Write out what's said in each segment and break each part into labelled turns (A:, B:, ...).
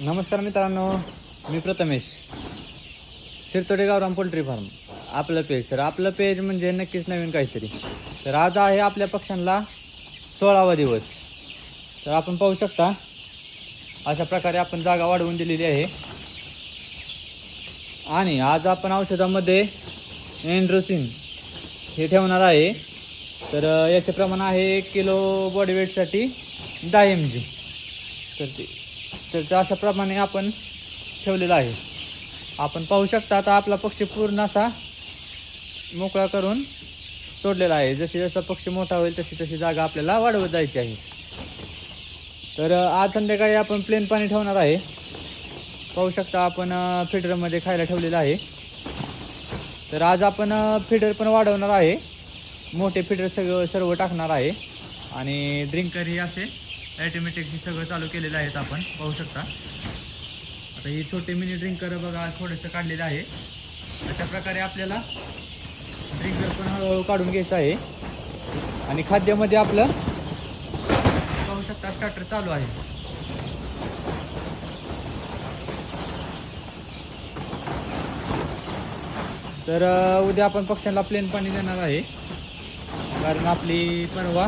A: नमस्कार मित्रांनो मी प्रथमेश. Shirtode गावराम poultry farm. आपलं पेज तर आपलं पेज म्हणजे नक्कीच नवीन काहीतरी. तर आज आहे आपल्या पक्ष्यांना सोळावा दिवस. तर आपण पाहू शकता अशा प्रकारे आपण जागा वाढवून दिलेली आहे. आणि आज आपण औषधामध्ये एन्ड्रोसिन हे ठेवणार आहे. तर याचे प्रमाण आहे एक किलो बॉडी वेटसाठी दहा एम जी तर ते तर अशाप्रमाणे आपण ठेवलेलं आहे. आपण पाहू शकता आता आपला पक्षी पूर्ण असा मोकळा करून सोडलेला आहे. जशी जसा पक्षी मोठा होईल तशी तशी जागा आपल्याला वाढवत जायची आहे. तर आज संध्याकाळी आपण प्लेन पाणी ठेवणार आहे. पाहू शकता आपण फिडरमध्ये खायला ठेवलेलं आहे. तर आज आपण फिडर पण वाढवणार आहे. मोठे फिडर सगळं सर्व टाकणार आहे. आणि ड्रिंकर ही असे ॲटोमॅटिक हे सगळं चालू केलेलं आहेत आपण पाहू शकता. आता हे छोटे मिनी ड्रिंकर बघा थोडंसं काढलेलं आहे. अशा प्रकारे आपल्याला ड्रिंकर पण हळूहळू काढून घ्यायचं आहे आणि खाद्यामध्ये आपलं पाहू शकता स्टार्टर चालू आहे. तर उद्या आपण पक्ष्यांना प्लेन पाणी देणार आहे. कारण आपली परवा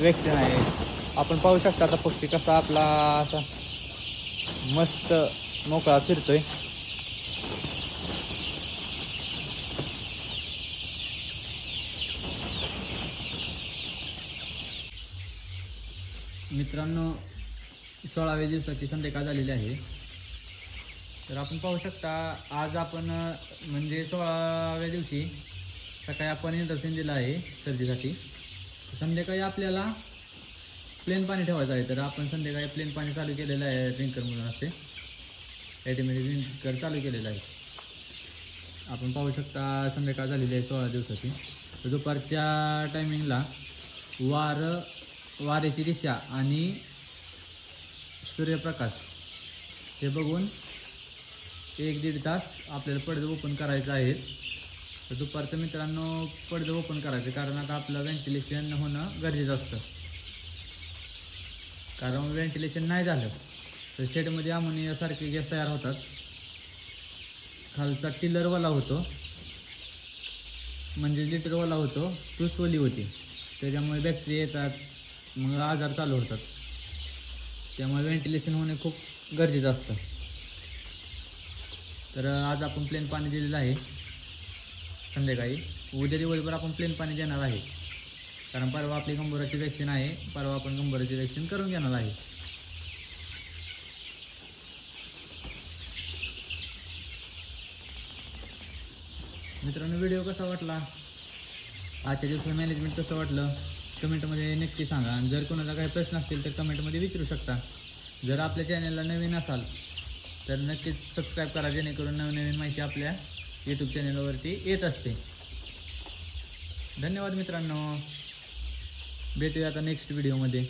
A: वॅक्सिन आहे. आपण पाहू शकता आता पक्षी कसा आपला असा मस्त मोकळा फिरतोय. मित्रांनो सोळाव्या दिवसाची संध्याकाळ झालेली आहे. तर आपण पाहू शकता आज आपण म्हणजे सोळाव्या दिवशी सकाळी आपण इंटरसेन दिला आहे सर्दीसाठी. संध्याकाळी आपल्याला प्लेन पाणी ठेवायचं आहे तर आपण संध्याकाळी प्लेन पाणी चालू केलेलं आहे ड्रिंकर म्हणून असते. ॲटोमॅटिक ड्रिंकर चालू केलेलं आहे. आपण पाहू शकता संध्याकाळ झालेली आहे सोळा दिवसाची. तर दुपारच्या टायमिंगला वार वाऱ्याची दिशा आणि सूर्यप्रकाश हे बघून एक दीड तास आपल्याला पडदे ओपन करायचं आहे. तर दुपारचं मित्रांनो पडदे ओपन करायचं कारण आता आपलं व्हेंटिलेशन होणं गरजेचं असतं. कारण व्हेंटिलेशन नाही झालं. तर शेडमध्ये अमोनियासारखे गॅस तयार होतात. खालचा टिलरवाला होतो. म्हणजे लिटरवाला होतो. टूस ओली होती. त्याच्यामुळे बॅक्टेरिया येतात. मग आजार चालू होतात. त्यामुळे व्हेंटिलेशन होणे खूप गरजेचं असतं. तर आज आपण प्लेन पाणी दिलेलं आहे. संध्याकाळी. उद्या दिवसभर आपण प्लेन पाणी देणार आहे. कारण परवा आपली गंभीराची वॅक्सिन आहे. परवा आपण गंभीराची वॅक्सिन करून घेणार आहे. मित्रांनो व्हिडिओ कसा वाटला? आजच्या दिवसाचं मॅनेजमेंट कसं वाटलं? कमेंटमध्ये नक्की सांगा. आणि जर कोणाला काही प्रश्न असतील तर कमेंटमध्ये विचारू शकता. जर आपल्या चॅनलला नवीन असाल तर नक्कीच सबस्क्राईब करा जेणेकरून नवीन नवीन माहिती आपल्या यूट्यूब चॅनलवरती येत असते. धन्यवाद मित्रांनो. भेटूया आता नेक्स्ट व्हिडिओमध्ये